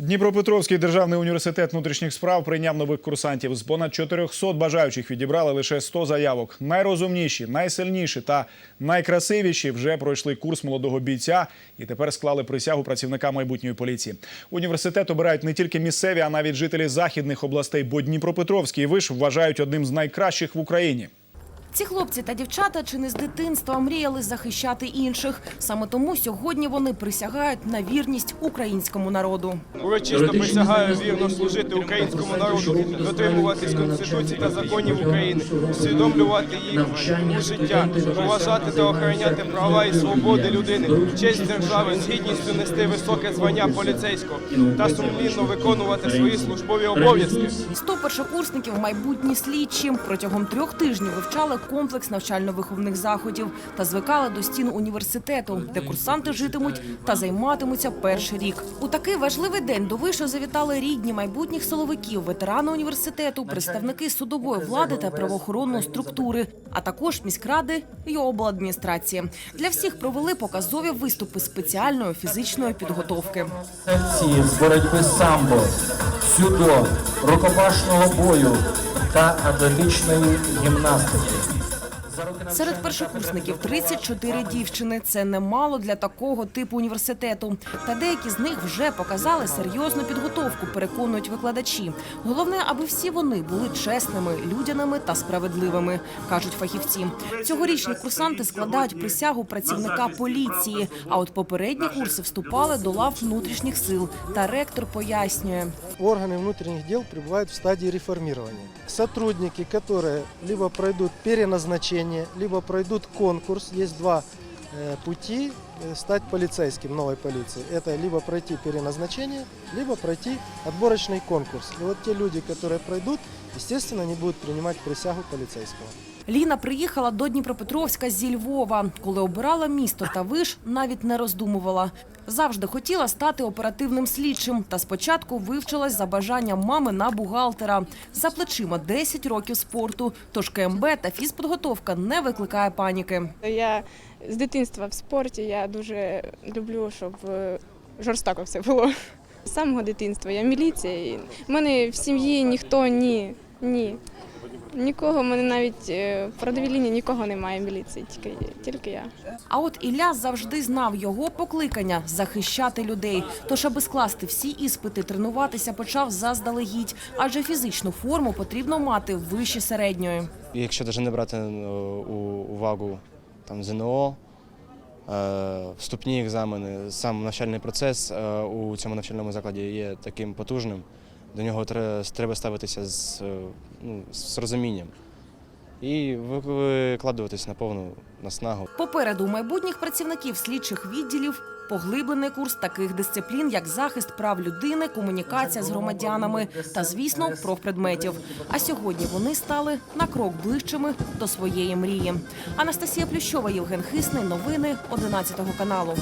Дніпропетровський державний університет внутрішніх справ прийняв нових курсантів. З понад 400 бажаючих відібрали лише 100 заявок. Найрозумніші, найсильніші та найкрасивіші вже пройшли курс молодого бійця і тепер склали присягу працівника майбутньої поліції. Університет обирають не тільки місцеві, а навіть жителі західних областей, бо Дніпропетровський виш вважають одним з найкращих в Україні. Ці хлопці та дівчата чи не з дитинства мріяли захищати інших. Саме тому сьогодні вони присягають на вірність українському народу. Урочисто присягаю вірно служити українському народу, дотримуватись Конституції та законів України, усвідомлювати їх у життя, поважати та охороняти права і свободи людини, честь держави, з гідністю нести високе звання поліцейського та сумлінно виконувати свої службові обов'язки. Сто першокурсників майбутні слідчі протягом трьох тижнів вивчали комплекс навчально-виховних заходів та звикали до стін університету, де курсанти житимуть та займатимуться перший рік. У такий важливий день до вишу завітали рідні майбутніх силовиків, ветерани університету, представники судової влади та правоохоронної структури, а також міськради і обладміністрації. Для всіх провели показові виступи спеціальної фізичної підготовки. З боротьби самбо, сюдо, рукопашного бою та атлетичної гімнастики. За роки Серед навчання першокурсників 34 дівчини. Це немало для такого типу університету. Та деякі з них вже показали серйозну підготовку, переконують викладачі. Головне, аби всі вони були чесними, людяними та справедливими, кажуть фахівці. Цьогорічні курсанти складають присягу працівника поліції. А от попередні курси вступали до лав внутрішніх сил. Та ректор пояснює. органы внутренних дел пребывают в стадии реформирования. Сотрудники, которые либо пройдут переназначение, либо пройдут конкурс, есть два э, пути э, стать полицейским новой полиции. Это либо пройти переназначение, либо пройти отборочный конкурс. И вот те люди, которые пройдут, естественно, они будут принимать присягу полицейского. Ліна приїхала до Дніпропетровська зі Львова. Коли обирала місто та виш, навіть не роздумувала. Завжди хотіла стати оперативним слідчим. Та спочатку вивчилась за бажанням мами на бухгалтера. За плечима 10 років спорту. Тож КМБ та фізпідготовка не викликає паніки. Я з дитинства в спорті, я дуже люблю, щоб е, жорстоко все було. З самого дитинства я міліція. В мене в сім'ї ніхто ні, ні. Нікого, мене навіть е, лінії нікого немає міліції, тільки, тільки я. А от Ілля завжди знав його покликання захищати людей. Тож, аби скласти всі іспити, тренуватися почав заздалегідь, адже фізичну форму потрібно мати вище середньої. Якщо навіть не брати е, увагу там ЗНО, е, вступні екзамени, сам навчальний процес у цьому навчальному закладі є таким потужним. До нього тре- треба ставитися з, е, ну, з розумінням і викладуватись на повну наснагу. Попереду майбутніх працівників слідчих відділів поглиблений курс таких дисциплін, як захист прав людини, комунікація з громадянами та, звісно, профпредметів. А сьогодні вони стали на крок ближчими до своєї мрії. Анастасія Плющова, Євген Хисний. Новини 11 каналу.